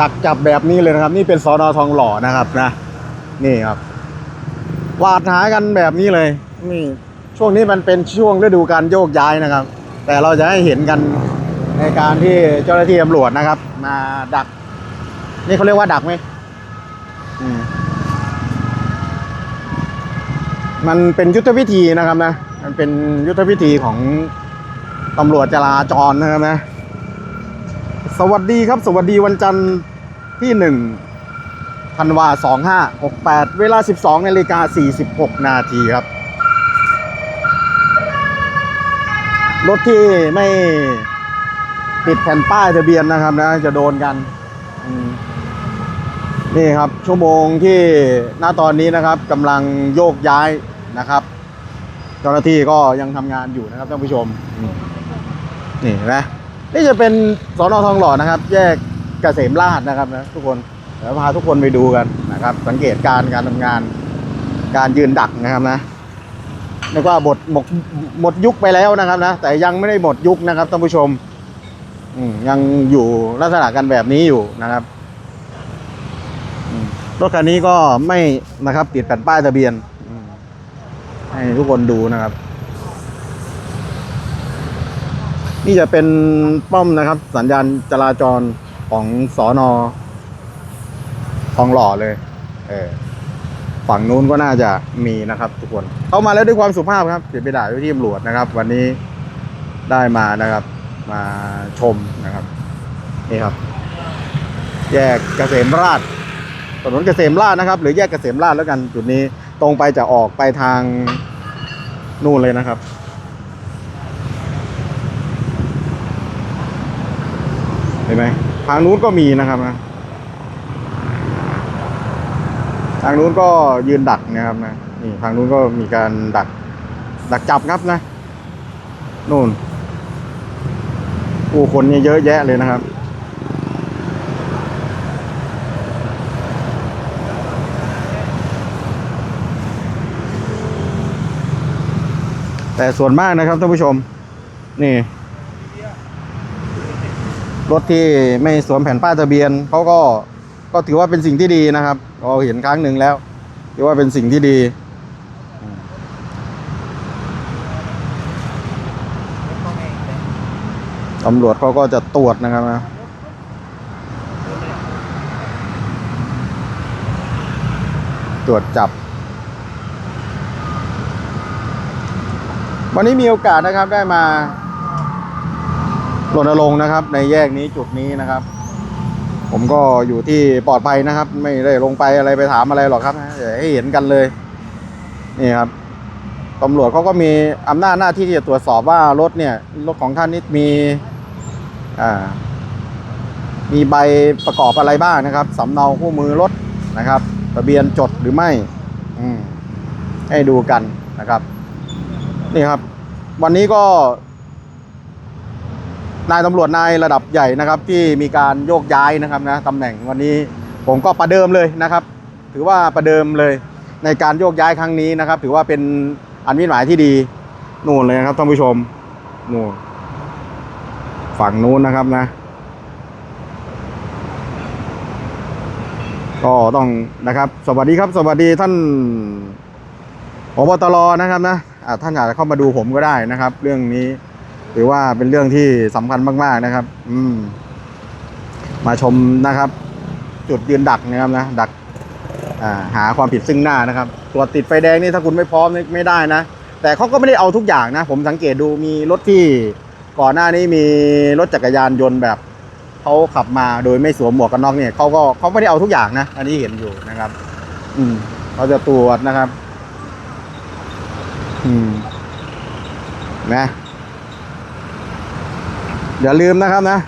ดักจับแบบนี้เลยนะครับ นี่เป็นสอนอทองหล่อนะครับนะ นี่ครับวาดหากันแบบนี้เลย นี่ช่วงนี้มันเป็นช่วงฤดูการโยกย้ายนะครับ แต่เราจะให้เห็นกันในการที่เจ้าหน้าที่ตำรวจนะครับ มาดัก นี่เขาเรียกว่าดักไหมอืมมันเป็นยุทธวิธีนะครับนะ มันเป็นยุทธวิธีของตำรวจจราจรนะครับนะ สวัสดีครับ สวัสดีวันจันทร์ที่หนึ่งธันวาสองห้าหกแปดเวลาสิบสองนาฬิกาสี่สิบหกนาทีครับ รถที่ไม่ติดแผ่นป้ายทะเบียนนะครับนะ จะโดนกัน นี่ครับ ชั่วโมงที่ณตอนนี้นะครับกำลังโยกย้ายนะครับเจ้าหน้าที่ก็ยังทำงานอยู่นะครับท่านผู้ชมมนี่นไหม นี่จะเป็นสอนอทองหล่อนะครับ แยกเกษมราชนะครับนะทุกคนเดี๋ยวพาทุกคนไปดูกันนะครับ สังเกตการการทำงาน การยืนดักนะครับนะนึกว่าบทหมดหมดยุคไปแล้วนะครับนะแต่ยังไม่ได้หมดยุคนะครับท่านผู้ชมยังอยู่ลักษณะกันแบบนี้อยู่นะครับรถคันนี้ก็ไม่นะครับติดแผ่นป้ายทะเบียนให้ทุกคนดูนะครับ นี่จะเป็นป้อมนะครับ สัญญาณจราจรของสอนอทองหล่อเลย เออฝั่งนู้นก็น่าจะมีนะครับทุกคนเข้ามาแล้วด้วยความสุภาพครับเดี๋ยวไปด่าด้วยที่ตำรวจนะครับ วันนี้ได้มานะครับ มาชมนะครับ นี่ครับ แยกเกษมราชถนนเกษมราชนะครับ หรือแยกเกษมราชแล้วกันจุดนี้ตรงไปจะออกไปทางนู่นเลยนะครับ ห็นไหมทางนู้นก็มีนะครับนะทางนู้นก็ยืนดักนะครับนะนี่ทางนู้นก็มีการดัก ดักจับครับนะนู่นผู้คนเนี่ยเยอะแยะเลยนะครับ แต่ส่วนมากนะครับท่านผู้ชม นี่ รถที่ไม่สวมแผ่นป้ายทะเบียนเขาก็ก็ถือว่าเป็นสิ่งที่ดีนะครับเราเห็นครั้งหนึ่งแล้วถือว่าเป็นสิ่งที่ดีตำรวจเขาก็จะตรวจนะครับนะตรวจจับ วันนี้มีโอกาสนะครับได้มา รณรงค์นะครับ ในแยกนี้จุดนี้นะครับ ผมก็อยู่ที่ปลอดภัยนะครับ ไม่ได้ลงไปอะไรไปถามอะไรหรอกครับเดี๋ยวให้เห็นกันเลยนี่ครับตำรวจเขาก็มีอำนาจหน้าที่ที่จะตรวจสอบว่ารถเนี่ยรถของท่านนี่มีอ่ามีใบประกอบอะไรบ้างนะครับสำเนาคู่มือรถนะครับทะเบียนจดหรือไม่อืมให้ดูกันนะครับ นี่ครับ วันนี้ก็ นายตำรวจนายระดับใหญ่นะครับ ที่มีการโยกย้ายนะครับนะตำแหน่งวันนี้ผมก็ประเดิมเลยนะครับ ถือว่าประเดิมเลยในการโยกย้ายครั้งนี้นะครับ ถือว่าเป็นอันมิตรหมายที่ดีนู่นเลยนะครับท่านผู้ชมนู่นฝั่งนู้นนะครับนะก็ต้องนะครับ สวัสดีครับ สวัสดีท่านพบตรนะครับนะอ่าท่านอาจจะเข้ามาดูผมก็ได้นะครับ เรื่องนี้ ถือว่าเป็นเรื่องที่สำคัญมาก ๆนะครับ อืม มาชมนะครับ จุดยืนดักนะครับนะดักหาความผิดซึ่งหน้านะครับตรวจติดไฟแดงนี่ถ้าคุณไม่พร้อมนี่ไม่ได้นะ แต่เขาก็ไม่ได้เอาทุกอย่างนะ ผมสังเกตดูมีรถที่ก่อนหน้านี้มีรถจักรยานยนต์แบบเขาขับมาโดยไม่สวมหมวกกันน็อกเนี่ยเขาก็เขาไม่ได้เอาทุกอย่างนะ อันนี้เห็นอยู่นะครับ อืมเขาจะตรวจนะครับ อืมนะ อย่าลืมนะครับนะ